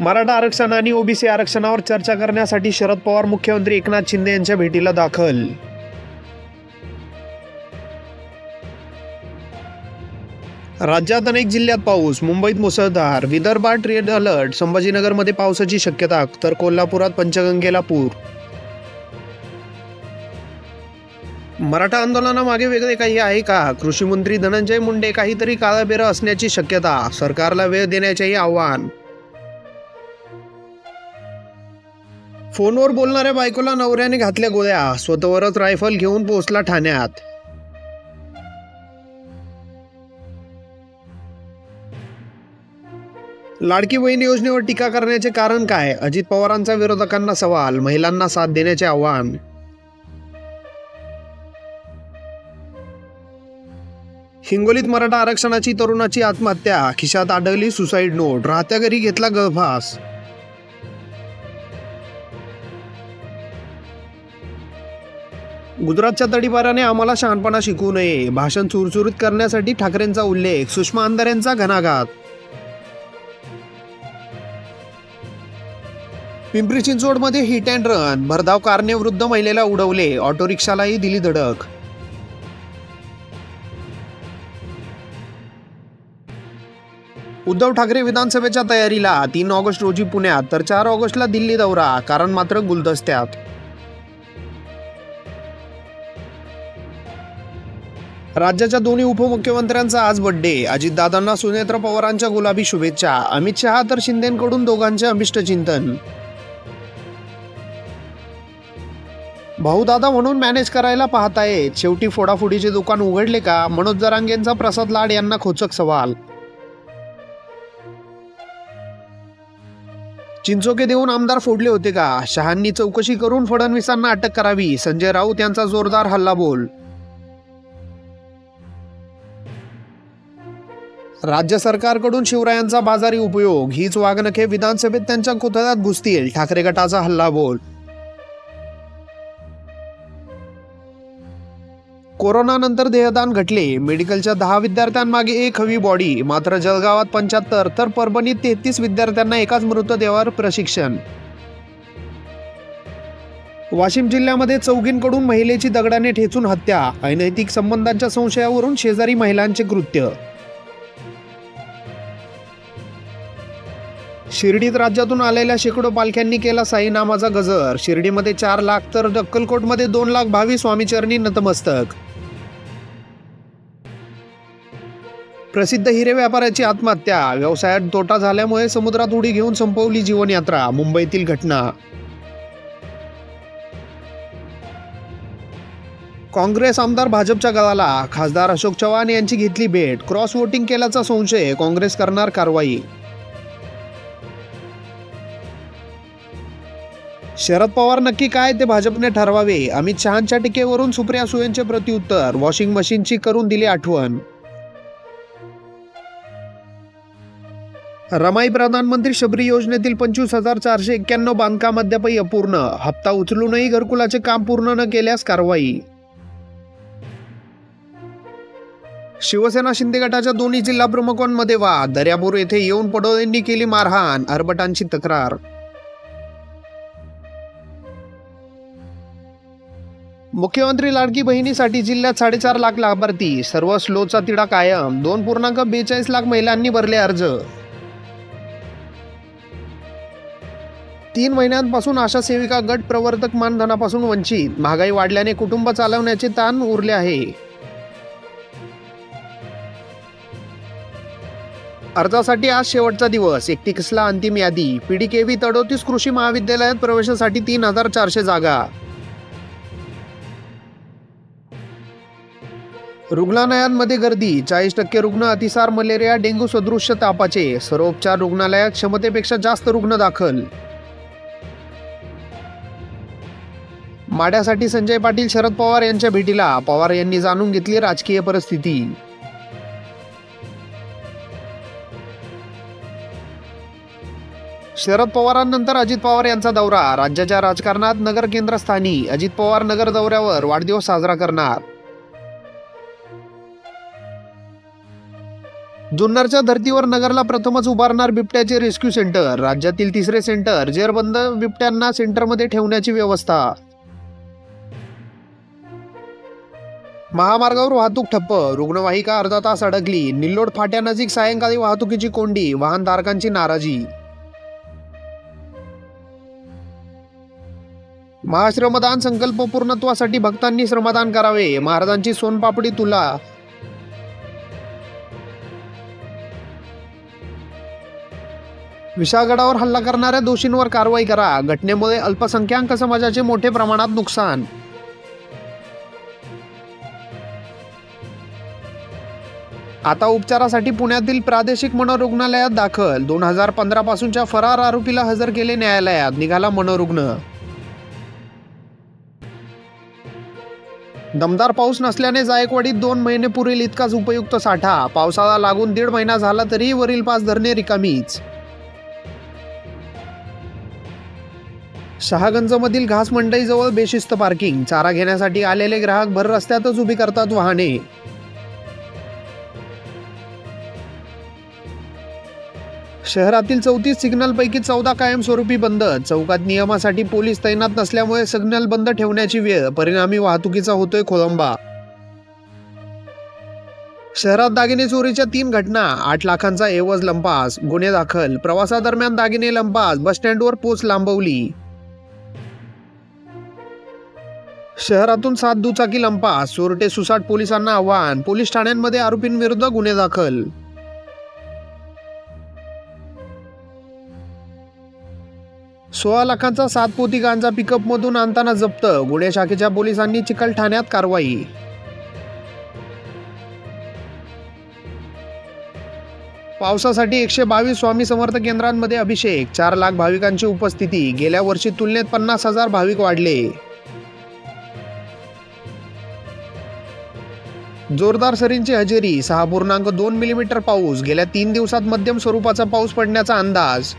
मराठा आरक्षण आणि ओबीसी आरक्षणावर चर्चा करण्यासाठी शरद पवार मुख्यमंत्री एकनाथ शिंदे यांच्या भेटीला दाखल. राज्यात अनेक जिल्ह्यात पाऊस मुंबईत मुसळधार विदर्भात रेड अलर्ट संभाजीनगरमध्ये पावसाची शक्यता तर कोल्हापुरात पंचगंगेला पूर. मराठा आंदोलनामागे वेगळे काही आहे का? कृषी मंत्री धनंजय मुंडे काहीतरी काळाबेरं असण्याची शक्यता सरकारला वेळ देण्याचेही आव्हान. फोनवर बोलणाऱ्या बायकोला नवऱ्याने घातल्या गोळ्या. स्वतःवरच रायफल घेऊन पोहोचला ठाण्यात. लाडकी बहीण योजनेवर टीका करण्याचे कारण काय? अजित पवारांचा विरोधकांना सवाल महिलांना साथ देण्याचे आव्हान. हिंगोलीत मराठा आरक्षणाची तरुणाची आत्महत्या खिशात आढळली सुसाईड नोट राहत्या घरी घेतला गळफास. गुजरातच्या तडीपाराने आम्हाला शहाणपणा शिकवू नये. भाषण चुरचुरीत करण्यासाठी ठाकरेंचा उल्लेख सुषमा अंधारेंचा घणाघात. पिंपरी चिंचवडमध्ये हिट अँड रन भरधाव कारने वृद्ध महिलेला उडवले. ऑटो रिक्षालाही दिली धडक. उद्धव ठाकरे विधानसभेच्या तयारीला तीन ऑगस्ट रोजी पुण्यात तर चार ऑगस्टला दिल्ली दौरा कारण मात्र गुलदस्त्यात. राज्याच्या दोन्ही उपमुख्यमंत्र्यांचा आज बड्डे अजितदादांना सुनेत्र पवारांच्या गुलाबी शुभेच्छा. अमित शहा तर शिंदेकडून दोघांचे अमिष्ट चिंतन. भाऊ दादा म्हणून मॅनेज करायला पाहतायत शेवटी फोडाफोडीचे दुकान उघडले का? मनोज जरांगेंचा प्रसाद लाड यांना खोचक सवाल. चिंचोके देऊन आमदार फोडले होते का? शहांनी चौकशी करून फडणवीसांना अटक करावी. संजय राऊत यांचा जोरदार हल्लाबोल. राज्य सरकारकडून शिवरायांचा बाजारी उपयोग हीच वागणखे विधानसभेत त्यांच्या कोथळ्यात घुसतील. ठाकरे गटाचा हल्लाबोल कोरोनानंतर देहदान घटले. मेडिकलच्या दहा विद्यार्थ्यांमागे एक हवी बॉडी मात्र जळगावात पंच्याहत्तर तर परभणीत तेहतीस विद्यार्थ्यांना एकाच मृतदेहावर प्रशिक्षण. वाशिम जिल्ह्यामध्ये चौघींकडून महिलेची दगडाने ठेचून हत्या अनैतिक संबंधांच्या संशयावरून शेजारी महिलांचे कृत्य. शिर्डीत राज्यातून आलेल्या शेकडो पालख्यांनी केला साईनामाचा गजर. शिर्डीमध्ये चार लाख तर अक्कलकोटमध्ये दोन लाख भावी स्वामीचरणी नतमस्तक. प्रसिद्ध हिरे व्यापाऱ्याची आत्महत्या. व्यवसायात तोटा झाल्यामुळे समुद्रात उडी घेऊन संपवली जीवनयात्रा. मुंबईतील घटना. काँग्रेस आमदार भाजपच्या गळाला. खासदार अशोक चव्हाण यांची घेतली भेट. क्रॉस वोटिंग केल्याचा संशय. काँग्रेस करणार कारवाई. शरद पवार नक्की काय ते भाजपने ठरवावे? अमित शहांच्या टीकेवरून सुप्रिया सुयेंचे प्रत्युत्तर वॉशिंग मशीनची करून दिली आठवण. रमाई प्रधानमंत्री शबरी योजनेतील पंचवीस हजार चारशे एक्क्याण्णव बांधकाम अद्यापही अपूर्ण. हप्ता उचलूनही घरकुलाचे काम पूर्ण न केल्यास कारवाई. शिवसेना शिंदे गटाच्या दोन्ही जिल्हा प्रमुखांमध्ये वाद. दर्यापूर येथे येऊन पडोळेंनी केली मारहाण. अरबटांची तक्रार मुख्यमंत्री लाडकी बहिणीसाठी जिल्ह्यात साडेचार लाख लाभार्थी सर्व स्लोचा तिढा कायम दोन पूर्णांक बेचाळीस लाख महिलांनी भरले अर्ज. तीन महिन्यांपासून आशा सेविका गट प्रवर्तक मानधनापासून वंचित महागाई वाढल्याने कुटुंब चालवण्याचे ताण उरले आहे. अर्जासाठी आज शेवटचा दिवस एकतीसला अंतिम यादी पीडीकेव्ही तडोतीस कृषी महाविद्यालयात प्रवेशासाठी तीन हजार चारशे जागा. रुग्णालयांमध्ये गर्दी. चाळीस टक्के रुग्ण अतिसार मलेरिया डेंग्यू सदृश्य तापाचे. सर्वोपचार रुग्णालयात क्षमतेपेक्षा जास्त रुग्ण दाखल. माड्यासाठी संजय पाटील शरद पवार यांच्या भेटीला. पवार यांनी जाणून घेतली राजकीय परिस्थिती. शरद पवारांनंतर अजित पवार यांचा दौरा. राज्याच्या राजकारणात नगर केंद्रस्थानी अजित पवार नगर दौऱ्यावर. वाढदिवस साजरा करणार. जुन्नरच्या धर्तीवर नगरला प्रथमच उभारणार बिबट्याचे रेस्क्यू सेंटर. राज्यातील तिसरे सेंटर जेरबंद बिबट्यांना सेंटरमध्ये ठेवण्याची व्यवस्था. महामार्गावर वाहतूक ठप्प. रुग्णवाहिका अर्धा तास अडकली. निल्लोड फाट्यानजीक सायंकाळी वाहतुकीची कोंडी. वाहनधारकांची नाराजी. महाश्रमदान संकल्प पूर्णत्वासाठी भक्तांनी श्रमदान करावे. महाराजांची सोनपापडी तुला. विशाळगडावर हल्ला करणाऱ्या दोषींवर कारवाई करा. घटनेमुळे अल्पसंख्याक समाजाचे मोठे प्रमाणात नुकसान. आता उपचारासाठी पुण्यातील प्रादेशिक मनोरुग्णालयात दाखल. दोन हजार पंधरा पासूनच्या फरार आरोपीला हजर केले न्यायालयात. निघाला मनोरुग्ण. दमदार पाऊस नसल्याने जायकवाडीत दोन महिने पुरेल इतकाच उपयुक्त साठा. पावसाळा लागून दीड महिना झाला तरी वरील पाच धरणे रिकामीच. शहागंजमधील घास मंडईजवळ बेशिस्त पार्किंग. चारा घेण्यासाठी आलेले ग्राहक भर रस्त्यातच उभी करतात वाहने. शहरातील चौतीस सिग्नलपैकी चौदा कायमस्वरूपी बंद. चौकात नियमासाठी पोलीस तैनात नसल्यामुळे सिग्नल बंद ठेवण्याची वेळ. परिणामी वाहतुकीचा होतोय खोळंबा. शहरात दागिने चोरीच्या तीन घटना. आठ लाखांचा एवज लंपास. गुन्हे दाखल. प्रवासादरम्यान दागिने लंपास. बसस्टँडवर पोच लांबवली. शहरातून सात दुचाकी लंपास सुरटे सुसाट पोलिसांना आव्हान पोलीस ठाण्यांमध्ये आरोपींविरुद्ध गुन्हे दाखल. सोळा लाखांचा सात पोती गांजा पिकअपमधून आणताना जप्त गुन्हे शाखेच्या पोलिसांनी चिखल ठाण्यात कारवाई. पावसासाठी एकशे बावीस स्वामी समर्थ केंद्रांमध्ये अभिषेक चार लाख भाविकांची उपस्थिती गेल्या वर्षी तुलनेत पन्नास हजार भाविक वाढले. जोरदार सरींची हजेरी सहा पूर्णांक दोन मिलीमीटर पाऊस गेल्या तीन दिवसात मध्यम स्वरूपाचा पाऊस पडण्याचा अंदाज.